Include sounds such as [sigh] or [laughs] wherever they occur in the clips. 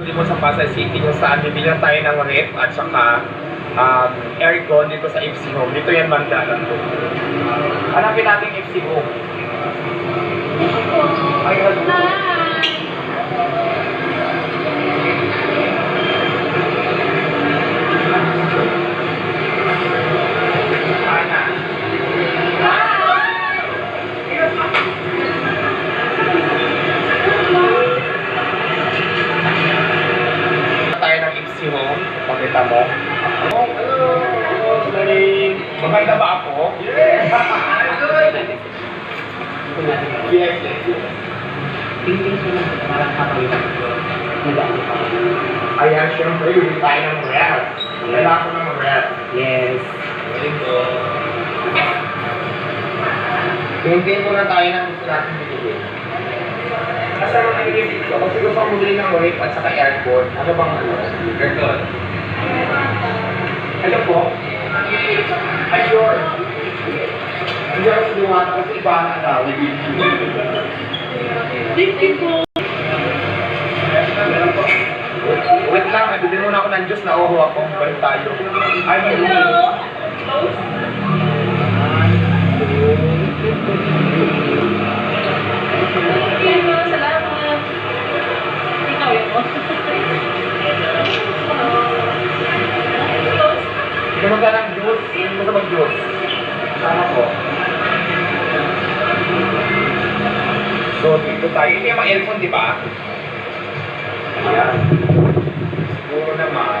Dito mo sa Pasay City kung saan bibili tayo ng rep at saka um, aircon dito sa FC Home. Dito yan mandalan to. Hanapin natin FC Home. Ay, Home. Pakita mo. Oh, hello. Sorry. Maganda ba ako? Yes. yes, yes. Tingin ko lang parang kakawin Nag-ano pa. Ayan, syempre, bibili tayo ng rep. Wala ko ng rep. Yes. Galing ko. Tingin ko na tayo ng gusto natin bilhin. Nasa mga nilibig ko, kasi gusto kong bumili ng rep at saka aircon. Ano bang ano? Aircon. Hello po? Ay, sure. Hindi ako sinuwata kasi iba na daw. Wait lang, nabili muna ako ng Diyos na oho ako. Balik tayo. Ay, hello. So, dito tayo. Hindi yung mga earphone, di ba? Ayan. Siguro naman.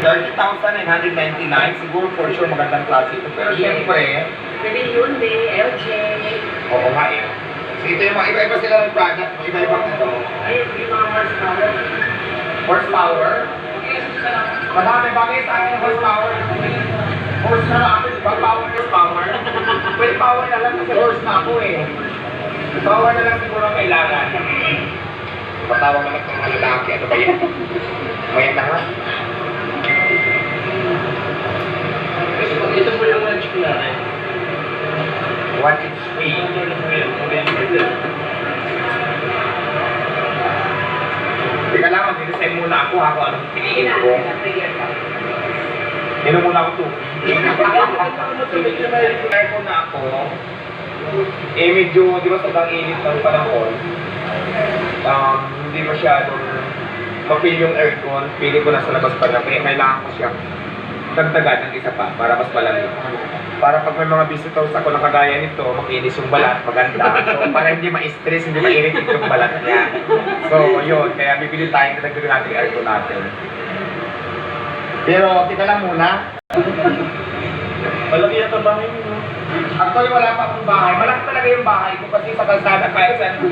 30,999. Siguro for sure magandang klase ito. Pero siyempre, Pwede yun, di. LJ. oo nga eh. So, ito yung mga iba-iba sila ng product. Mga iba-ibang ano. Ay, yung mga horsepower. Horsepower. Madami bagay sa akin horsepower. Horse na lang ako, di ba? Power horsepower. Well, power na lang kasi horse na ako eh. Power na lang siguro ang kailangan. Patawa naman ng mga lalaki. Ano ba yan? Mayan na nga. Ito po yung lunch ko natin. One HP. Teka lang, mag-design muna ako ha kung anong piliin ko. Inom muna ako. Kaya ko na ako, eh medyo, di ba sobrang init ng panahon, um, hindi masyadong ma-feel yung aircon, pili ko na sa labas pa lang, kaya kailangan ko siyang dagdagan ng isa pa para mas malamig. Para pag may mga visitors ako na kagaya nito, makinis yung balat, maganda. So, para hindi ma-stress, hindi ma-irritate yung balat niya. So, yun. Kaya bibili tayo na dagdagan natin yung aircon natin. Pero, tika lang muna. Malaki yung bahay mo. Actually, wala pa akong bahay. Malaki talaga yung bahay ko kasi sa kalsada kahit saan,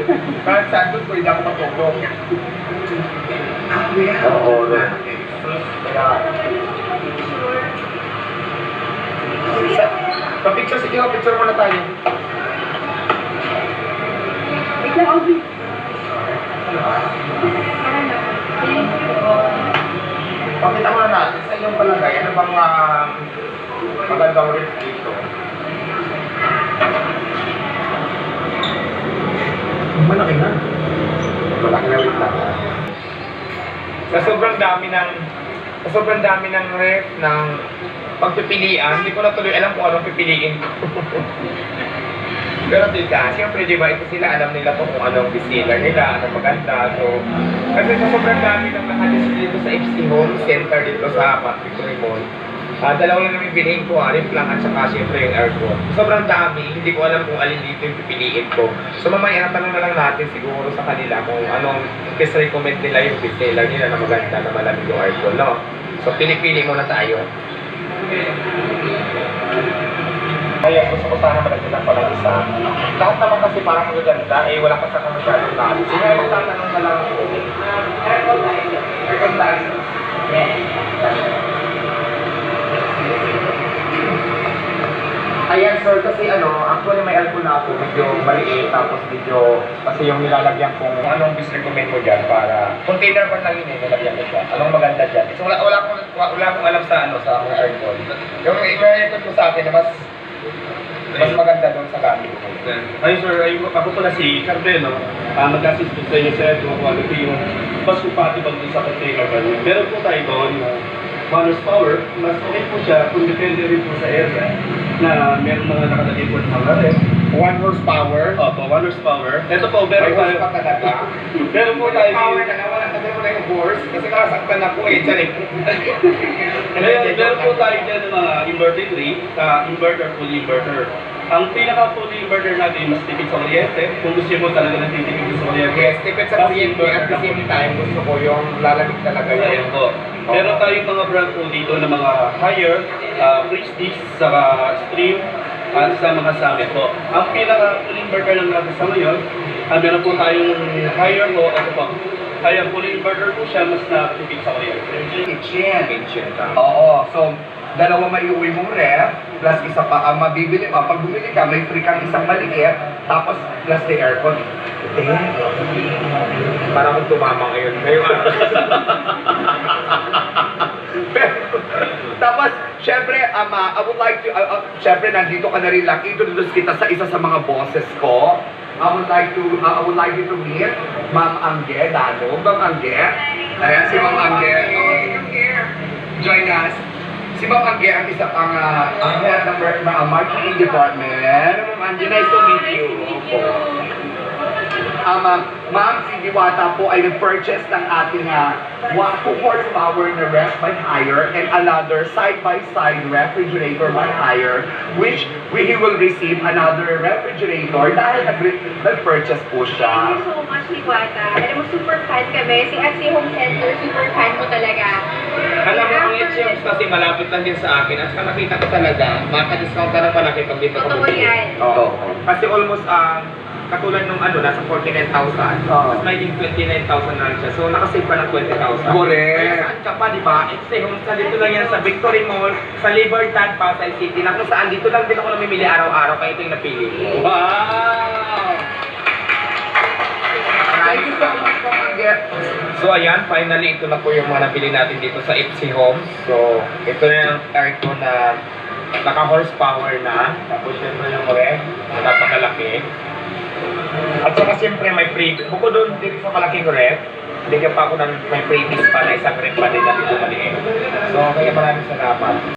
kahit saan doon ko hindi ako matulog. Oo, Pa-picture sige, oh, picture muna tayo. Wait lang, Audrey. Pakita muna natin sa iyong palagay, ano bang uh, magandang riff dito? Malaki na. Malaki na wait lang. Sa sobrang dami ng sa sobrang dami ng ref ng pagpipilian, hindi ko na tuloy alam kung anong pipiliin ko. [laughs] Pero tita, siyempre di ba ito sila alam nila kung anong bestseller nila, anong maganda. So, kasi sa sobrang dami ng nakalis dito sa FC Home Center dito sa Victory Mall, Ah, dalawa lang namin bilhin ko, ref lang at saka siyempre yung aircon. Sobrang dami, hindi ko alam kung alin dito yung pipiliin ko. So mamaya, tanong na lang natin siguro sa kanila kung anong best recommend nila yung bestseller nila na maganda na malamig yung aircon, no? So pili-pili muna tayo. Kaya gusto ko sana malagyan ng isa. Lahat naman kasi parang magaganda, eh wala pa sa masyadong lahat. Sige, magtatanong na lang ako. Aircon tayo. Aircon tayo. Sir, kasi ano, actually may aircon na ako, medyo maliit, tapos medyo, kasi yung nilalagyan kong, anong bis recommend mo dyan para, container pa lang yun eh, nilagyan ko siya. Anong maganda dyan? So wala, wala, akong, wala, akong alam sa ano, sa mga aircon. Yung ko sa akin na mas, Mas maganda doon sa gamit ko. Ay sir, ay, ako pala si Cardeno. Uh, Mag-assist po sa inyo sir kung ano po yung mas compatible din sa container value. Meron po tayo doon na one horsepower, mas okay po siya kung depende rin po sa area na meron mga nakalagay po ng mga ref. 1 horsepower. Opo, one horsepower. Ito po, meron tayo. horse pa talaga. [laughs] Meron po tayo. Power na wala na mo na yung horse. Kasi nakasaktan ako eh. Diyan eh. [laughs] Meron, meron po tayo dyan ng mga inverter 3, sa inverter, fully inverter. Ang pinaka fully inverter natin mas tipid sa kuryente. Kung gusto mo talaga ng titipid sa kuryente. Yes, tipid sa kuryente at the same time gusto ko yung lalamig talaga Ayan yun. po. Meron tayong mga brand po dito na mga higher, uh, prestige, saka stream, at sa mga summit po. Ang pinaka full inverter lang natin sa ngayon, ah, meron po tayong higher po, ito po. Kaya full inverter po siya, mas nakatipid sa kuryente. Kitchen. Kitchen ka. Oo. So, dalawa may uwi mong ref, plus isa pa ang mabibili. Ah, pag bumili ka, may free kang isang maliit, tapos plus the aircon. Eh, para kung tumama ngayon. Ngayong [laughs] araw. Pero, tapos, syempre, ama, I would like to, uh, uh, syempre, nandito ka na rin lang, introduce kita sa isa sa mga bosses ko. I would like to, uh, I would like you to meet Ma'am Angge Dano. Ma'am Angge. Ayan, si Ma'am Angge. Join us. Si Ma'am Angge ang isa pang uh, ang head ng mar- ma- marketing department. Ma'am Angge, nice to meet you. Opo. Um, uh, Ma'am, si Diwata po ay nag-purchase ng ating uh, 1 horsepower na ref by hire and another side-by-side refrigerator by hire which we he will receive another refrigerator dahil nag- nag-purchase po Thank siya. you so much, Liwata. Alam mo, super fan kami. Si at si Home Center, super fan mo talaga. Alam mo, ang HMs kasi malapit lang din sa akin at saka nakita ko talaga, maka-discount ka na palaki pag dito Totoo bumili. yan. Oo. Kasi almost, ang katulad nung ano, nasa 49,000. Oo. Mas maging 29,000 na lang siya. So, nakasave ka ng 20,000. Correct. Kaya saan ka pa, di ba? It's the home sa dito lang yan sa Victory Mall, sa Libertad, Pasay City, na kung saan dito lang din ako namimili araw-araw, kaya ito yung napili ko. Wow! Thank you so much po, Mangget. So ayan, finally ito na po yung mga nabili natin dito sa Ipsy Homes. So ito na yung aircon na naka horsepower na. Tapos syempre yung ref, na napakalaki. At saka siyempre may freebies. Bukod doon dito sa malaking ref, bigyan pa ako ng may freebies pa na isang ref pa din na dito maliit. So kaya maraming salamat.